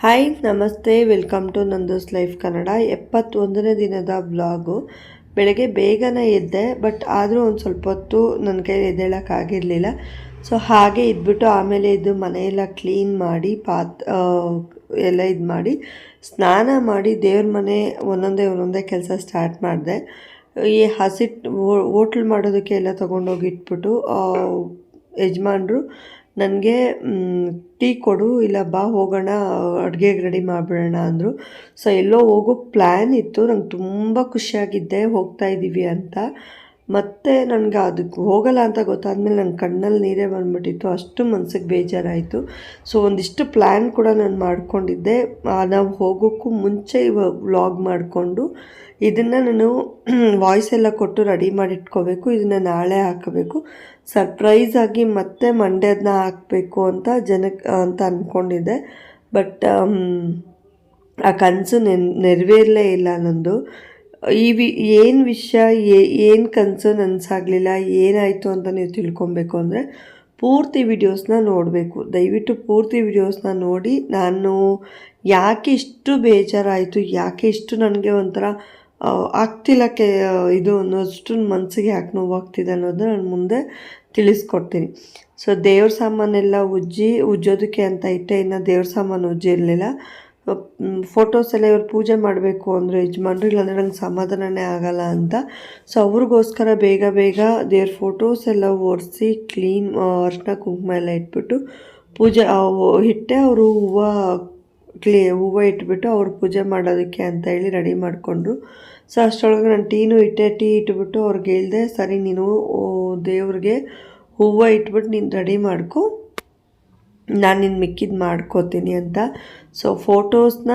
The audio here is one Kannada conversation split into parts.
ಹಾಯ್ ನಮಸ್ತೆ. Welcome to Nandos life Kannada ಎಪ್ಪತ್ತೊಂದನೇ ದಿನದ ಬ್ಲಾಗು ಬೆಳಗ್ಗೆ ಬೇಗನೆ ಎದ್ದೆ ಬಟ್ ಆದರೂ ಒಂದು ಸ್ವಲ್ಪ ಹೊತ್ತು ನನ್ನ ಕೈಲಿ ಎದ್ದೇಳೋಕ್ಕಾಗಿರಲಿಲ್ಲ ಸೊ ಹಾಗೆ ಇದ್ಬಿಟ್ಟು ಆಮೇಲೆ ಇದು ಮನೆಯೆಲ್ಲ ಕ್ಲೀನ್ ಮಾಡಿ, ಪಾತ್ ಎಲ್ಲ ಇದು ಮಾಡಿ, ಸ್ನಾನ ಮಾಡಿ ದೇವ್ರ ಮನೆ ಒಂದೊಂದೇ ಒಂದೊಂದೇ ಕೆಲಸ ಸ್ಟಾರ್ಟ್ ಮಾಡಿದೆ. ಈ ಹಸಿಟ್ಟು ಹೋಟ್ಲ್ ಮಾಡೋದಕ್ಕೆ ಎಲ್ಲ ತೊಗೊಂಡೋಗಿ ಇಟ್ಬಿಟ್ಟು ಯಜಮಾನ್ರು ನನಗೆ ಟೀ ಕೊಡು, ಇಲ್ಲ ಬಾ, ಹೋಗೋಣ, ಅಡುಗೆಗೆ ರೆಡಿ ಮಾಡಿಬಿಡೋಣ ಅಂದರು. ಸೊ ಎಲ್ಲೋ ಹೋಗೋ ಪ್ಲ್ಯಾನ್ ಇತ್ತು. ನಂಗೆ ತುಂಬ ಖುಷಿಯಾಗಿದ್ದೆ. ಹೋಗ್ತಾ ಇದ್ದೀವಿ ಅಂತ. ಮತ್ತೆ ನನಗೆ ಅದಕ್ಕೆ ಹೋಗಲ್ಲ ಅಂತ ಗೊತ್ತಾದ್ಮೇಲೆ ನನ್ನ ಕಣ್ಣಲ್ಲಿ ನೀರೇ ಬಂದುಬಿಟ್ಟಿತ್ತು. ಅಷ್ಟು ಮನಸ್ಸಿಗೆ ಬೇಜಾರಾಯಿತು. ಸೊ ಒಂದಿಷ್ಟು ಪ್ಲ್ಯಾನ್ ಕೂಡ ನಾನು ಮಾಡಿಕೊಂಡಿದ್ದೆ. ನಾವು ಹೋಗೋಕ್ಕೂ ಮುಂಚೆ ವ್ಲಾಗ್ ಮಾಡಿಕೊಂಡು. ಇದನ್ನು ನಾನು ವಾಯ್ಸ್ ಎಲ್ಲ ಕೊಟ್ಟು ರೆಡಿ ಮಾಡಿ ಇಟ್ಕೋಬೇಕು. ಇದನ್ನು ನಾಳೆ ಹಾಕಬೇಕು. ಸರ್ಪ್ರೈಸ್ ಆಗಿ ಮತ್ತೆ ಮಂಡೇ ಅದನ್ನ ಹಾಕಬೇಕು ಅಂತ ಜನಕ್ಕೆ ಅಂತ ಅಂದ್ಕೊಂಡಿದ್ದೆ ಬಟ್ ಆ ಕನಸು ನೆನ್, ನೆರವೇರಲೇ ಇಲ್ಲ ನಂದು. ಈ ವಿ, ಏನು ವಿಷಯ ಏನು ಕನಸು ನನಸಾಗಲಿಲ್ಲ, ಏನಾಯಿತು ಅಂತ ನೀವು ತಿಳ್ಕೊಬೇಕು ಅಂದರೆ ಪೂರ್ತಿ ವಿಡಿಯೋಸ್ನ ನೋಡಬೇಕು. ದಯವಿಟ್ಟು ಪೂರ್ತಿ ವಿಡಿಯೋಸ್ನ ನೋಡಿ. ನಾನು ಯಾಕೆ ಇಷ್ಟು ಬೇಜಾರಾಯಿತು, ಯಾಕೆ ಇಷ್ಟು ನನಗೆ ಒಂಥರ ಆಗ್ತಿಲ್ಲ ಕೆ ಇದು ಅನ್ನೋಷ್ಟು ಮನಸ್ಸಿಗೆ ಯಾಕೆ ನೋವಾಗ್ತಿದೆ ಅನ್ನೋದು ನಾನು ಮುಂದೆ ತಿಳಿಸ್ಕೊಡ್ತೀನಿ. ಸೊ, ದೇವ್ರ ಸಾಮಾನೆಲ್ಲ ಉಜ್ಜಿ, ಉಜ್ಜೋದಕ್ಕೆ ಅಂತ ಇಟ್ಟೆ, ಇನ್ನು ದೇವ್ರ ಸಾಮಾನು ಉಜ್ಜಿರಲಿಲ್ಲ. ಫೋಟೋಸ್ ಎಲ್ಲ ಇವ್ರು ಪೂಜೆ ಮಾಡಬೇಕು ಅಂದರೆ ಯಜಮಾನ್ರು, ಇಲ್ಲಾಂದರೆ ನಂಗೆ ಸಮಾಧಾನನೇ ಆಗಲ್ಲ ಅಂತ. ಸೊ, ಅವ್ರಿಗೋಸ್ಕರ ಬೇಗ ಬೇಗ ದೇವ್ರ ಫೋಟೋಸ್ ಎಲ್ಲ ಒರೆಸಿ, ಕ್ಲೀನ್ ಅರ್ಶಿನ ಕುಂಕುಮ ಎಲ್ಲ ಇಟ್ಬಿಟ್ಟು ಪೂಜೆ ಹಿಟ್ಟೆ ಅವರು ಹೂವು ಕ್ಲೀ ಹೂವು ಇಟ್ಬಿಟ್ಟು ಅವ್ರು ಪೂಜೆ ಮಾಡೋದಕ್ಕೆ ಅಂತ ಹೇಳಿ ರೆಡಿ ಮಾಡಿಕೊಂಡ್ರು. ಸೊ, ಅಷ್ಟರೊಳಗೆ ನಾನು ಟೀನು ಇಟ್ಟೆ. ಟೀ ಇಟ್ಬಿಟ್ಟು ಅವ್ರಿಗೆ ಹೇಳ್ದೆ, ಸರಿ, ನೀನು ದೇವ್ರಿಗೆ ಹೂವು ಇಟ್ಬಿಟ್ಟು ನೀನು ರೆಡಿ ಮಾಡ್ಕೊ. ನಾನು ನಿನ್ನ ಮಿಕ್ಕಿದ್ದು ಮಾಡ್ಕೋತೀನಿ ಅಂತ. ಸೊ, ಫೋಟೋಸ್ನ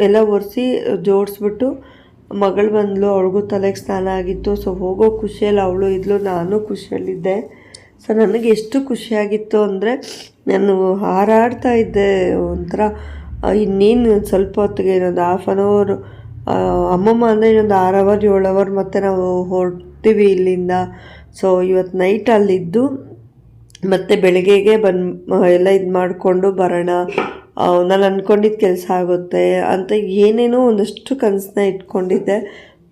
ಎಲ್ಲ ಒರೆಸಿ ಜೋಡಿಸ್ಬಿಟ್ಟು ಮಗಳು ಬಂದಳು ಅವಳಿಗೂ ತಲೆಗೆ ಸ್ನಾನ ಆಗಿತ್ತು. ಸೊ, ಹೋಗೋ ಖುಷಿಯಲ್ಲಿ ಅವಳು ಇದ್ಲು. ನಾನು ಖುಷಿಯಲ್ಲಿದ್ದೆ. ಸೊ ನನಗೆ ಎಷ್ಟು ಖುಷಿಯಾಗಿತ್ತು ಅಂದರೆ ನಾನು ಹಾರಾಡ್ತಾ ಇದ್ದೆ ಒಂಥರ. ಇನ್ನೇನು ಸ್ವಲ್ಪ ಹೊತ್ತಿಗೆ ಇನ್ನೊಂದು ಹಾಫ್ ಆನ್ ಅವರ್ ಅಮ್ಮಮ್ಮ ಅಂದರೆ ಇನ್ನೊಂದು ಆರು ಅವರ್ ಏಳು ಅವರ್ ಮತ್ತು ನಾವು ಹೊರಡ್ತೀವಿ ಇಲ್ಲಿಂದ. ಸೊ ಇವತ್ತು ನೈಟ್ ಅಲ್ಲಿದ್ದು ಮತ್ತು ಬೆಳಗ್ಗೆಗೆ ಬಂದು, ಎಲ್ಲ ಇದು ಮಾಡಿಕೊಂಡು ಬರೋಣ. ನಾನು ಅಂದ್ಕೊಂಡಿದ್ದ ಕೆಲಸ ಆಗುತ್ತೆ ಅಂತ ಏನೇನೋ ಒಂದಷ್ಟು ಕನಸನ್ನ ಇಟ್ಕೊಂಡಿದ್ದೆ.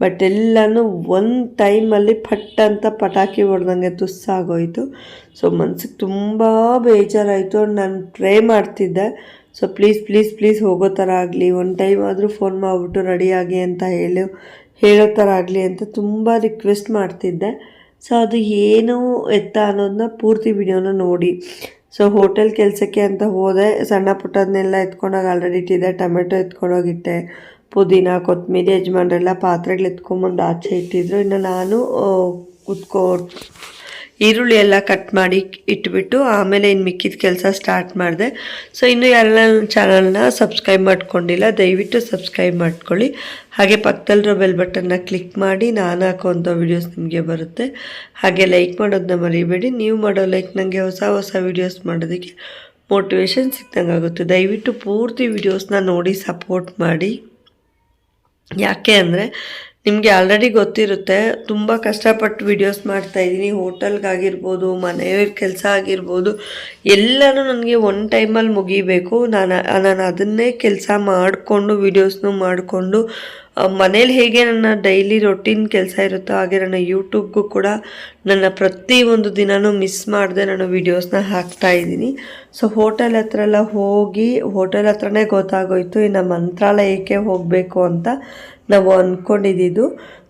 ಬಟ್ ಎಲ್ಲನೂ ಒಂದು ಟೈಮಲ್ಲಿ ಪಟ್ ಅಂತ ಪಟಾಕಿ ಹೊಡೆದಂಗೆ ತುಸ್ಸಾಗೋಯಿತು. ಸೊ ಮನ್ಸಿಗೆ ತುಂಬ ಬೇಜಾರಾಯಿತು. ನಾನು ಪ್ರೇ ಮಾಡ್ತಿದ್ದೆ. ಸೊ ಪ್ಲೀಸ್ ಪ್ಲೀಸ್ ಪ್ಲೀಸ್ ಹೋಗೋ ಥರ ಆಗಲಿ. ಒಂದು ಟೈಮ್ ಆದರೂ ಫೋನ್ ಮಾಡಿಬಿಟ್ಟು ರೆಡಿಯಾಗಿ ಅಂತ ಹೇಳಿ, ಹೇಳೋ ಥರ ಆಗಲಿ ಅಂತ ತುಂಬ ರಿಕ್ವೆಸ್ಟ್ ಮಾಡ್ತಿದ್ದೆ. ಸೊ ಅದು ಏನು ಎತ್ತ ಅನ್ನೋದನ್ನ ಪೂರ್ತಿ ವಿಡಿಯೋನ ನೋಡಿ. ಸೊ ಹೋಟೆಲ್ ಕೆಲಸಕ್ಕೆ ಅಂತ ಹೋದೆ. ಸಣ್ಣ ಪುಟ್ಟದನ್ನೆಲ್ಲ ಎತ್ಕೊಂಡೋಗಿ ಆಲ್ರೆಡಿ ಇಟ್ಟಿದ್ದೆ. ಟೊಮೆಟೊ ಎತ್ಕೊಂಡೋಗಿಟ್ಟೆ ಪುದೀನ ಕೊತ್ತಂಬರಿ ಯಜಮಾನ್ರೆಲ್ಲ ಪಾತ್ರೆಗಳು ಎತ್ಕೊಂಬಂದು ಆಚೆ ಇಟ್ಟಿದ್ರು. ಇನ್ನು ನಾನು ಕುತ್ಕೋ, ಈರುಳ್ಳಿ ಎಲ್ಲ ಕಟ್ ಮಾಡಿ ಇಟ್ಬಿಟ್ಟು ಆಮೇಲೆ ಇನ್ನು ಮಿಕ್ಕಿದ ಕೆಲಸ ಸ್ಟಾರ್ಟ್ ಮಾಡಿದೆ. ಸೊ ಇನ್ನು ಯಾರೆಲ್ಲ ನನ್ನ ಚಾನಲ್ನ ಸಬ್ಸ್ಕ್ರೈಬ್ ಮಾಡ್ಕೊಂಡಿಲ್ಲ, ದಯವಿಟ್ಟು ಸಬ್ಸ್ಕ್ರೈಬ್ ಮಾಡ್ಕೊಳ್ಳಿ. ಹಾಗೆ ಪಕ್ಕದಲ್ಲಿರೋ ಬೆಲ್ ಬಟನ್ನ ಕ್ಲಿಕ್ ಮಾಡಿ, ನಾನು ಹಾಕೋವಂಥ ವೀಡಿಯೋಸ್ ನಿಮಗೆ ಬರುತ್ತೆ. ಹಾಗೆ ಲೈಕ್ ಮಾಡೋದನ್ನ ಮರಿಬೇಡಿ. ನೀವು ಮಾಡೋ ಲೈಕ್ ನನಗೆ ಹೊಸ ಹೊಸ ವೀಡಿಯೋಸ್ ಮಾಡೋದಕ್ಕೆ ಮೋಟಿವೇಶನ್ ಸಿಕ್ದಂಗೆ ಆಗುತ್ತೆ ದಯವಿಟ್ಟು ಪೂರ್ತಿ ವೀಡಿಯೋಸ್ನ ನೋಡಿ ಸಪೋರ್ಟ್ ಮಾಡಿ. ಯಾಕೆ ಅಂದರೆ ನಿಮಗೆ ಆಲ್ರೆಡಿ ಗೊತ್ತಿರುತ್ತೆ, ತುಂಬ ಕಷ್ಟಪಟ್ಟು ವಿಡಿಯೋಸ್ ಮಾಡ್ತಾ ಇದ್ದೀನಿ, ಹೋಟೆಲ್ಗಾಗಿರ್ಬೋದು, ಮನೆಯವ್ರ ಕೆಲಸ ಆಗಿರ್ಬೋದು, ಎಲ್ಲನೂ ನನಗೆ ಒನ್ ಟೈಮಲ್ಲಿ ಮುಗಿಬೇಕು. ನಾನು ನಾನು ಅದನ್ನೇ ಕೆಲಸ ಮಾಡಿಕೊಂಡು ವೀಡಿಯೋಸ್ನೂ ಮಾಡಿಕೊಂಡು ಮನೇಲಿ ಹೇಗೆ ನನ್ನ ಡೈಲಿ ರೊಟೀನ್ ಕೆಲಸ ಇರುತ್ತೋ ಹಾಗೆ ನನ್ನ ಯೂಟ್ಯೂಬ್ಗೂ ಕೂಡ ನನ್ನ ಪ್ರತಿ ಒಂದು ದಿನನೂ ಮಿಸ್ ಮಾಡದೆ ನಾನು ವೀಡಿಯೋಸ್ನ ಹಾಕ್ತಾ ಇದ್ದೀನಿ. ಸೊ ಹೋಟೆಲ್ ಹತ್ರ ಎಲ್ಲ ಹೋಗಿ ಹೋಟೆಲ್ ಹತ್ರನೇ ಗೊತ್ತಾಗೋಯ್ತು, ಇನ್ನು ಮಂತ್ರಾಲಯಕ್ಕೆ ಹೋಗಬೇಕು ಅಂತ ನಾವು ಅಂದ್ಕೊಂಡಿದ್ದು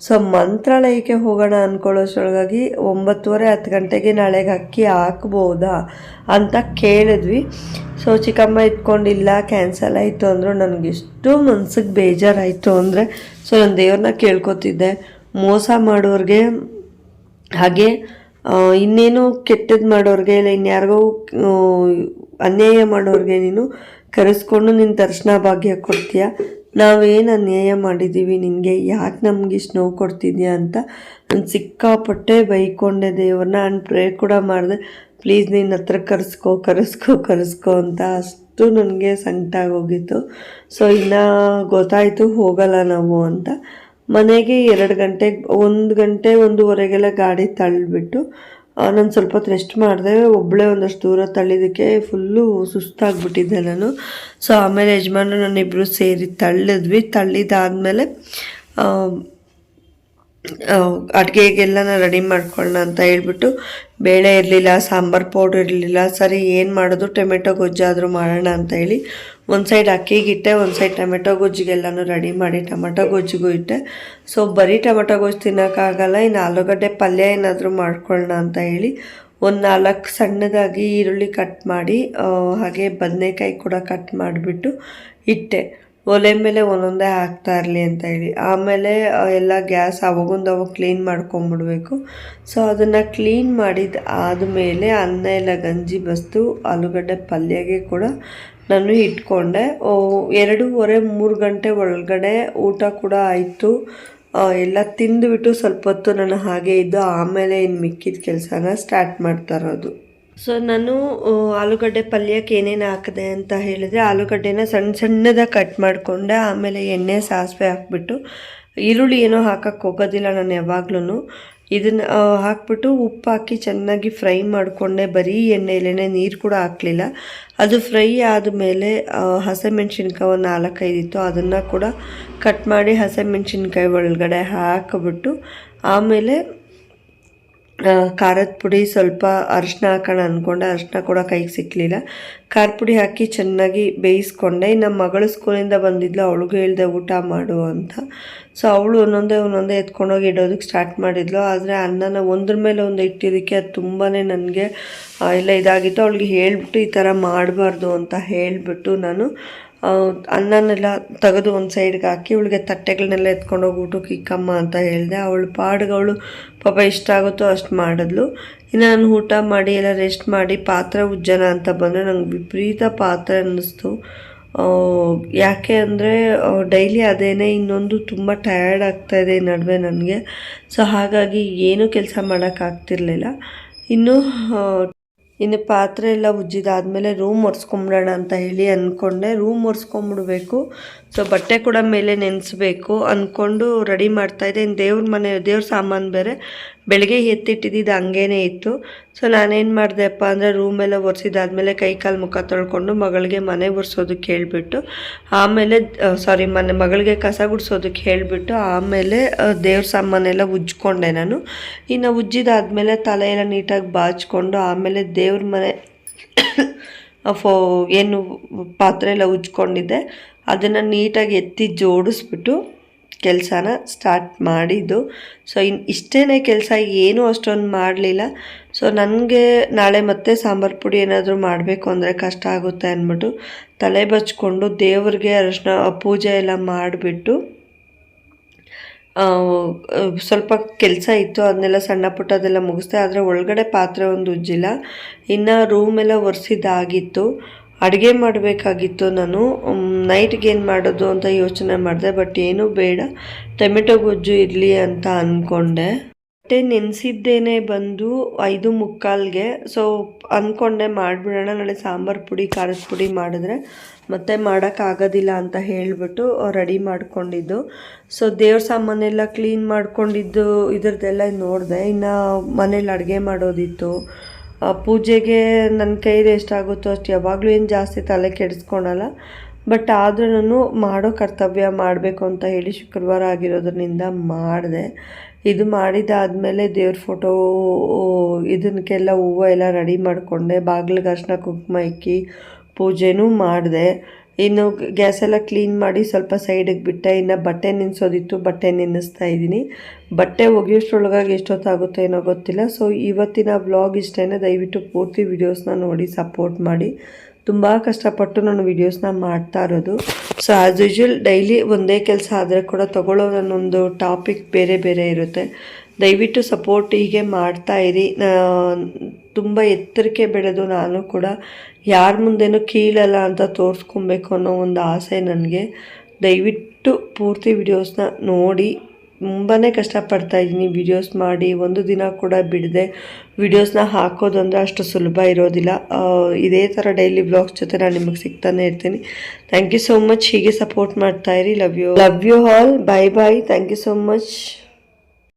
ಸೊ ಮಂತ್ರಾಲಯಕ್ಕೆ ಹೋಗೋಣ ಅಂದ್ಕೊಳ್ಳೋಷ್ಟೊಳಗಾಗಿ ಒಂಬತ್ತುವರೆ ಹತ್ತು ಗಂಟೆಗೆ ನಾಳೆಗೆ ಅಕ್ಕಿ ಹಾಕ್ಬೋದಾ ಅಂತ ಕೇಳಿದ್ವಿ. ಸೊ ಚಿಕ್ಕಮ್ಮ ಇಟ್ಕೊಂಡಿಲ್ಲ ಕ್ಯಾನ್ಸಲ್ ಆಯಿತು ಅಂದರು ನನಗೆ ಎಷ್ಟು ಮನ್ಸಿಗೆ ಬೇಜಾರಾಯಿತು ಅಂದರೆ ಸೊ ನಾನು ದೇವ್ರನ್ನ ಕೇಳ್ಕೊತಿದ್ದೆ. ಮೋಸ ಮಾಡೋರಿಗೆ ಹಾಗೆ ಇನ್ನೇನು ಕೆಟ್ಟದ್ದು ಮಾಡೋರಿಗೆ ಇಲ್ಲ, ಇನ್ಯಾರಿಗೋ ಅನ್ಯಾಯ ಮಾಡೋರಿಗೆ ನೀನು ಕರೆಸ್ಕೊಂಡು ನಿನ್ನ ದರ್ಶನ ಭಾಗ್ಯ ಕೊಡ್ತೀಯ? ನಾವೇನು ಅನ್ಯಾಯ ಮಾಡಿದ್ದೀವಿ ನಿನಗೆ ಯಾಕೆ ನಮಗೆ ಇಷ್ಟು ನೋವು ಕೊಡ್ತಿದ್ಯಾ ಅಂತ? ನಾನು ಸಿಕ್ಕಾಪಟ್ಟೆ ಬೈಕೊಂಡೆ ದೇವ್ರನ್ನ ನಾನು ಪ್ರೇ ಕೂಡ ಮಾಡಿದೆ, ಪ್ಲೀಸ್ ನಿನ್ನ ಹತ್ರ ಕರೆಸ್ಕೋ ಕರೆಸ್ಕೋ, ಕರೆಸ್ಕೊ ಅಂತ ಅಷ್ಟು ನನಗೆ ಸಂಕಟಾಗಿ ಆಗೋಗಿತ್ತು. ಸೊ, ಇನ್ನು ಗೊತ್ತಾಯಿತು ಹೋಗಲ್ಲ ನಾವು ಅಂತ. ಮನೆಗೆ ಎರಡು ಗಂಟೆಗೆ ಒಂದು ಗಂಟೆ, ಒಂದೂವರೆಗೆಲ್ಲ ಗಾಡಿ ತಳ್ಳಿಬಿಟ್ಟು ನಾನು ಸ್ವಲ್ಪ ಹೊತ್ತು ರೆಸ್ಟ್ ಮಾಡಿದೆ ಒಬ್ಬಳೇ ಒಂದಷ್ಟು ದೂರ ತಳ್ಳಿದ್ದಕ್ಕೆ ಫುಲ್ಲು ಸುಸ್ತಾಗ್ಬಿಟ್ಟಿದ್ದೆ ನಾನು. ಸೊ ಆಮೇಲೆ ಯಜಮಾನ್ರು ನಾನಿಬ್ಬರು ಸೇರಿ ತಳ್ಳಿದ್ವಿ. ತಳ್ಳಿದಾದ್ಮೇಲೆ ಅಡುಗೆಗೆಲ್ಲನ ರೆಡಿ ಮಾಡ್ಕೊಳ್ಳೋಣ ಅಂತ ಹೇಳ್ಬಿಟ್ಟು ಬೇಳೆ ಇರಲಿಲ್ಲ, ಸಾಂಬಾರು ಪೌಡ್ರ್ ಇರಲಿಲ್ಲ, ಸರಿ ಏನು ಮಾಡೋದು ಟೊಮೆಟೊ ಗೊಜ್ಜಾದರೂ ಮಾಡೋಣ ಅಂತ ಹೇಳಿ ಒಂದು ಸೈಡ್ ಅಕ್ಕಿಗಿಟ್ಟೆ ಒಂದು ಸೈಡ್ ಟೊಮೆಟೊ ಗೊಜ್ಜಿಗೆಲ್ಲನೂ ರೆಡಿ ಮಾಡಿ ಟೊಮೆಟೊ ಗೊಜ್ಜಿಗೂ ಇಟ್ಟೆ. ಸೊ ಬರೀ ಟೊಮೆಟೊ ಗೊಜ್ಜು ತಿನ್ನೋಕ್ಕಾಗಲ್ಲ ಇನ್ನು ಆಲೂಗಡ್ಡೆ ಪಲ್ಯ ಏನಾದರೂ ಮಾಡ್ಕೊಳ್ಳೋಣ ಅಂತ ಹೇಳಿ ಒಂದು ನಾಲ್ಕು ಸಣ್ಣದಾಗಿ ಈರುಳ್ಳಿ ಕಟ್ ಮಾಡಿ ಹಾಗೆ ಬದನೆಕಾಯಿ ಕೂಡ ಕಟ್ ಮಾಡಿಬಿಟ್ಟು ಇಟ್ಟೆ. ಒಲೆ ಮೇಲೆ ಒಂದೊಂದೇ ಹಾಕ್ತಾ ಇರಲಿ ಅಂತ ಹೇಳಿ. ಆಮೇಲೆ ಎಲ್ಲ ಗ್ಯಾಸ್ ಅವಾಗೊಂದು ಅವಾಗ ಕ್ಲೀನ್ ಮಾಡ್ಕೊಂಬಿಡ್ಬೇಕು. ಸೊ, ಅದನ್ನು ಕ್ಲೀನ್ ಮಾಡಿದ ಆದಮೇಲೆ ಅನ್ನ ಎಲ್ಲ ಗಂಜಿ, ಬಸ್ತು, ಆಲೂಗಡ್ಡೆ ಪಲ್ಯಗೆ ಕೂಡ ನಾನು ಇಟ್ಕೊಂಡೆ. ಎರಡೂವರೆ, ಮೂರು ಗಂಟೆ ಒಳಗಡೆ ಊಟ ಕೂಡ ಆಯಿತು. ಎಲ್ಲ ತಿಂದುಬಿಟ್ಟು ಸ್ವಲ್ಪ ಹೊತ್ತು ನಾನು ಹಾಗೆ ಇದ್ದು ಆಮೇಲೆ ಇನ್ನು ಮಿಕ್ಕಿದ ಕೆಲಸನ ಸ್ಟಾರ್ಟ್ ಮಾಡ್ತಾ ಇರೋದು. ಸೊ ನಾನು ಆಲೂಗಡ್ಡೆ ಪಲ್ಯಕ್ಕೆ ಏನೇನು ಹಾಕಿದೆ ಅಂತ ಹೇಳಿದರೆ, ಆಲೂಗಡ್ಡೆನ ಸಣ್ಣ ಸಣ್ಣದಾಗಿ ಕಟ್ ಮಾಡಿಕೊಂಡೆ ಆಮೇಲೆ ಎಣ್ಣೆ, ಸಾಸಿವೆ ಹಾಕ್ಬಿಟ್ಟು, ಈರುಳ್ಳಿ ಏನೋ ಹಾಕಕ್ಕೆ ಹೋಗೋದಿಲ್ಲ ನಾನು ಯಾವಾಗ್ಲೂ ಇದನ್ನು ಹಾಕ್ಬಿಟ್ಟು ಉಪ್ಪು ಹಾಕಿ ಚೆನ್ನಾಗಿ ಫ್ರೈ ಮಾಡಿಕೊಂಡೆ. ಬರೀ ಎಣ್ಣೆಲೇನೆ ನೀರು ಕೂಡ ಹಾಕಲಿಲ್ಲ. ಅದು ಫ್ರೈ ಆದಮೇಲೆ ಹಸಿಮೆಣ್ಸಿನ್ಕಾಯಿ ಒಂದು ನಾಲ್ಕೈದು ಇತ್ತು. ಅದನ್ನು ಕೂಡ ಕಟ್ ಮಾಡಿ ಹಸಿಮೆಣ್ಸಿನ್ಕಾಯಿ ಒಳಗಡೆ ಹಾಕಿಬಿಟ್ಟು, ಆಮೇಲೆ ಖಾರದ ಪುಡಿ ಸ್ವಲ್ಪ ಅರಿಶಿನ ಹಾಕೋಣ ಅಂದ್ಕೊಂಡೆ ಅರಿಶಿನ ಕೂಡ ಕೈಗೆ ಸಿಕ್ಕಲಿಲ್ಲ ಖಾರ ಪುಡಿ ಹಾಕಿ ಚೆನ್ನಾಗಿ ಬೇಯಿಸ್ಕೊಂಡೆ. ನಮ್ಮ ಮಗಳು ಸ್ಕೂಲಿಂದ ಬಂದಿದ್ಲು, ಅವಳಿಗೂ ಹೇಳ್ದೆ ಊಟ ಮಾಡು ಅಂತ. ಸೊ ಅವಳು ಒಂದೊಂದೇ ಒಂದೊಂದೇ ಎತ್ಕೊಂಡೋಗಿ ಇಡೋದಕ್ಕೆ ಸ್ಟಾರ್ಟ್ ಮಾಡಿದ್ಲು. ಆದರೆ ಅನ್ನನ ಒಂದ್ರ ಮೇಲೆ ಒಂದು ಇಟ್ಟಿದ್ದಕ್ಕೆ ಅದು ತುಂಬಾ ನನಗೆ ಎಲ್ಲ ಇದಾಗಿತ್ತು. ಅವಳಿಗೆ ಹೇಳಿಬಿಟ್ಟು ಈ ಥರ ಮಾಡಬಾರ್ದು ಅಂತ ಹೇಳಿಬಿಟ್ಟು ನಾನು ಅನ್ನನೆಲ್ಲ ತೆಗೆದು ಒಂದು ಸೈಡ್ಗೆ ಹಾಕಿ ಅವಳಿಗೆ ತಟ್ಟೆಗಳನ್ನೆಲ್ಲ ಎತ್ಕೊಂಡೋಗಿ ಊಟಕ್ಕೆ ಇಕ್ಕಮ್ಮ ಅಂತ ಹೇಳಿದೆ. ಅವಳು ಪಾಡುಗಳು ಪಾಪ ಇಷ್ಟ ಆಗುತ್ತೋ ಅಷ್ಟು ಮಾಡಿದ್ಲು. ಇನ್ನು ನಾನು ಊಟ ಮಾಡಿ, ಎಲ್ಲ ರೆಸ್ಟ್ ಮಾಡಿ, ಪಾತ್ರೆ ಉಜ್ಜನ ಅಂತ ಬಂದರೆ ನಂಗೆ ವಿಪರೀತ ಪಾತ್ರೆ ಅನ್ನಿಸ್ತು. ಯಾಕೆ ಅಂದರೆ ಡೈಲಿ ಅದೇನೇ ಇನ್ನೊಂದು ತುಂಬ ಟಯರ್ಡ್ ಆಗ್ತಾ ಈ ನಡುವೆ ನನಗೆ. ಸೊ ಹಾಗಾಗಿ ಏನೂ ಕೆಲಸ ಮಾಡೋಕ್ಕಾಗ್ತಿರ್ಲಿಲ್ಲ ಇನ್ನು ಇನ್ನು ಪಾತ್ರೆ ಎಲ್ಲ ಉಜ್ಜಿದಾದ್ಮೇಲೆ ರೂಮ್ ಒರೆಸ್ಕೊಂಬಿಡೋಣ ಅಂತ ಹೇಳಿ ಅಂದ್ಕೊಂಡೆ. ರೂಮ್ ಒರೆಸ್ಕೊಂಬಿಡ್ಬೇಕು. ಸೊ ಬಟ್ಟೆ ಕೂಡ ಮೇಲೆ ನೆನೆಸ್ಬೇಕು ಅಂದ್ಕೊಂಡು ರೆಡಿ ಮಾಡ್ತಾಯಿದ್ದೆ ಇನ್ನು ದೇವ್ರ ಮನೆ, ದೇವ್ರ ಸಾಮಾನು ಬೇರೆ ಬೆಳಗ್ಗೆ ಎತ್ತಿಟ್ಟಿದ್ದು ಹಂಗೇನೆ ಇತ್ತು. ಸೊ ನಾನೇನು ಮಾಡಿದೆಪ್ಪ ಅಂದರೆ ರೂಮೆಲ್ಲ ಒರೆಸಿದಾದ್ಮೇಲೆ ಕೈ ಕಾಲು ಮುಖ ತೊಳ್ಕೊಂಡು ಮಗಳಿಗೆ ಮನೆ ಒರೆಸೋದಕ್ಕೆ ಹೇಳಿಬಿಟ್ಟು, ಆಮೇಲೆ ಸಾರಿ ಮನೆ, ಮಗಳಿಗೆ ಕಸ ಗುಡಿಸೋದಕ್ಕೆ ಹೇಳಿಬಿಟ್ಟು ಆಮೇಲೆ ದೇವ್ರ ಸಾಮಾನೆಲ್ಲ ಉಜ್ಕೊಂಡೆ ನಾನು. ಇನ್ನು ಉಜ್ಜಿದಾದ್ಮೇಲೆ ತಲೆ ಎಲ್ಲ ನೀಟಾಗಿ ಬಾಚ್ಕೊಂಡು ಆಮೇಲೆ ದೇವ್ರ ಮನೆ ಫೋ, ಏನು ಪಾತ್ರೆ ಎಲ್ಲ ಉಜ್ಕೊಂಡಿದ್ದೆ, ಅದನ್ನು ನೀಟಾಗಿ ಎತ್ತಿ ಜೋಡಿಸ್ಬಿಟ್ಟು ಕೆಲಸನ ಸ್ಟಾರ್ಟ್ ಮಾಡಿದ್ದು. ಸೊ ಇನ್ನು ಇಷ್ಟೇ ಕೆಲಸ, ಏನೂ ಅಷ್ಟೊಂದು ಮಾಡಲಿಲ್ಲ. ಸೊ ನನಗೆ ನಾಳೆ ಮತ್ತೆ ಸಾಂಬಾರು ಪುಡಿ ಏನಾದರೂ ಮಾಡಬೇಕು ಅಂದರೆ ಕಷ್ಟ ಆಗುತ್ತೆ ಅಂದ್ಬಿಟ್ಟು ತಲೆ ಬಚ್ಕೊಂಡು ದೇವ್ರಿಗೆ ಅರಶಿನ, ಪೂಜೆ ಎಲ್ಲ ಮಾಡಿಬಿಟ್ಟು ಸ್ವಲ್ಪ ಕೆಲಸ ಇತ್ತು ಅದನ್ನೆಲ್ಲ ಸಣ್ಣ ಪುಟ್ಟ ಅದೆಲ್ಲ ಮುಗಿಸ್ದೆ, ಆದರೆ ಒಳಗಡೆ ಪಾತ್ರೆ ಒಂದು ಉಜ್ಜಿಲ್ಲ. ಇನ್ನು ರೂಮೆಲ್ಲ ಒರೆಸಿದ್ದಾಗಿತ್ತು. ಅಡುಗೆ ಮಾಡಬೇಕಾಗಿತ್ತು ನಾನು. ನೈಟ್ಗೆ ಏನು ಮಾಡೋದು ಅಂತ ಯೋಚನೆ ಮಾಡಿದೆ ಬಟ್ ಏನೂ ಬೇಡ. ಟೊಮೆಟೊ ಗೊಜ್ಜು ಇರಲಿ ಅಂತ ಅಂದ್ಕೊಂಡೆ ಬಟ್ಟೆ ನೆನೆಸಿದ್ದೇನೆ ಬಂದು ಐದು ಮುಕ್ಕಾಲ್ಗೆ. ಸೊ ಅಂದ್ಕೊಂಡೆ ಮಾಡಿಬಿಡೋಣ, ನಾಳೆ ಸಾಂಬಾರು ಪುಡಿ, ಖಾರದ ಪುಡಿ ಮಾಡಿದ್ರೆ ಮತ್ತೆ ಮಾಡೋಕ್ಕಾಗೋದಿಲ್ಲ ಅಂತ ಹೇಳಿಬಿಟ್ಟು ರೆಡಿ ಮಾಡ್ಕೊಂಡಿದ್ದು. ಸೊ ದೇವ್ರ ಸಾಮಾನೆಲ್ಲ ಕ್ಲೀನ್ ಮಾಡ್ಕೊಂಡಿದ್ದು, ಇದ್ರದ್ದೆಲ್ಲ ನೋಡಿದೆ. ಇನ್ನು ಮನೇಲಿ ಅಡುಗೆ ಮಾಡೋದಿತ್ತು. ಪೂಜೆಗೆ ನನ್ನ ಕೈಲಿ ಎಷ್ಟಾಗುತ್ತೋ ಅಷ್ಟು ಯಾವಾಗಲೂ ಏನು ಜಾಸ್ತಿ ತಲೆ ಕೆಡಿಸ್ಕೊಳಲ್ಲ. ಬಟ್ ಆದ್ರೂ ಮಾಡೋ ಕರ್ತವ್ಯ ಮಾಡಬೇಕು ಅಂತ ಹೇಳಿ ಶುಕ್ರವಾರ ಆಗಿರೋದ್ರಿಂದ ಮಾಡಿದೆ. ಇದು ಮಾಡಿದಾದಮೇಲೆ ದೇವ್ರ ಫೋಟೋ ಇದನ್ನಕ್ಕೆಲ್ಲ ಹೂವು ಎಲ್ಲ ರೆಡಿ ಮಾಡಿಕೊಂಡೆ. ಬಾಗಿಲಿಗೆ ಅರ್ಶಿನ ಕುಂಕುಮ ಇಕ್ಕಿ ಪೂಜೆನೂ ಮಾಡಿದೆ. ಇನ್ನು ಗ್ಯಾಸ್ ಎಲ್ಲ ಕ್ಲೀನ್ ಮಾಡಿ ಸ್ವಲ್ಪ ಸೈಡಿಗೆ ಬಿಟ್ಟೆ. ಇನ್ನು ಬಟ್ಟೆ ನೆನೆಸೋದಿತ್ತು, ಬಟ್ಟೆ ನೆನೆಸ್ತಾ ಇದ್ದೀನಿ. ಬಟ್ಟೆ ಒಗೆಯೋಷ್ಟ್ರೊಳಗಾಗಿ ಎಷ್ಟೊತ್ತಾಗುತ್ತೋ ಏನೋ ಗೊತ್ತಿಲ್ಲ. ಸೊ ಇವತ್ತಿನ ವ್ಲಾಗ್ ಇಷ್ಟೇ ದಯವಿಟ್ಟು ಪೂರ್ತಿ ವೀಡಿಯೋಸ್ನ ನೋಡಿ ಸಪೋರ್ಟ್ ಮಾಡಿ. ತುಂಬ ಕಷ್ಟಪಟ್ಟು ನಾನು ವೀಡಿಯೋಸ್ನ ಮಾಡ್ತಾ ಇರೋದು. ಸೊ ಆ್ಯಸ್ ಯೂಶ್ವಲ್ ಡೈಲಿ ಒಂದೇ ಕೆಲಸ ಆದರೆ ಕೂಡ ತೊಗೊಳ್ಳೋ ನನ್ನೊಂದು ಟಾಪಿಕ್ ಬೇರೆ ಬೇರೆ ಇರುತ್ತೆ. ದಯವಿಟ್ಟು ಸಪೋರ್ಟ್ ಹೀಗೆ ಮಾಡ್ತಾ ಇರಿ. ತುಂಬ ಎತ್ತರಕ್ಕೆ ಬೆಳೆದು ನಾನು ಕೂಡ ಯಾರ ಮುಂದೆನೂ ಕೀಳಲ್ಲ ಅಂತ ತೋರಿಸ್ಕೊಬೇಕು ಅನ್ನೋ ಒಂದು ಆಸೆ ನನಗೆ. ದಯವಿಟ್ಟು ಪೂರ್ತಿ ವಿಡಿಯೋಸ್ನ ನೋಡಿ. ತುಂಬಾ ಕಷ್ಟಪಡ್ತಾ ಇದ್ದೀನಿ. ವಿಡಿಯೋಸ್ ಮಾಡಿ ಒಂದು ದಿನ ಕೂಡ ಬಿಡದೆ. ವಿಡಿಯೋಸ್ನ ಹಾಕೋದು ಅಂದರೆ ಅಷ್ಟು ಸುಲಭ ಇರೋದಿಲ್ಲ. ಇದೇ ಥರ ಡೈಲಿ ಬ್ಲಾಗ್ಸ್ ಜೊತೆ ನಾನು ನಿಮಗೆ ಸಿಗ್ತಾನೆ ಇರ್ತೀನಿ. ಥ್ಯಾಂಕ್ ಯು ಸೋ ಮಚ್ ಹೀಗೆ ಸಪೋರ್ಟ್ ಮಾಡ್ತಾ ಇರಿ. Love you love you all bye bye thank you so much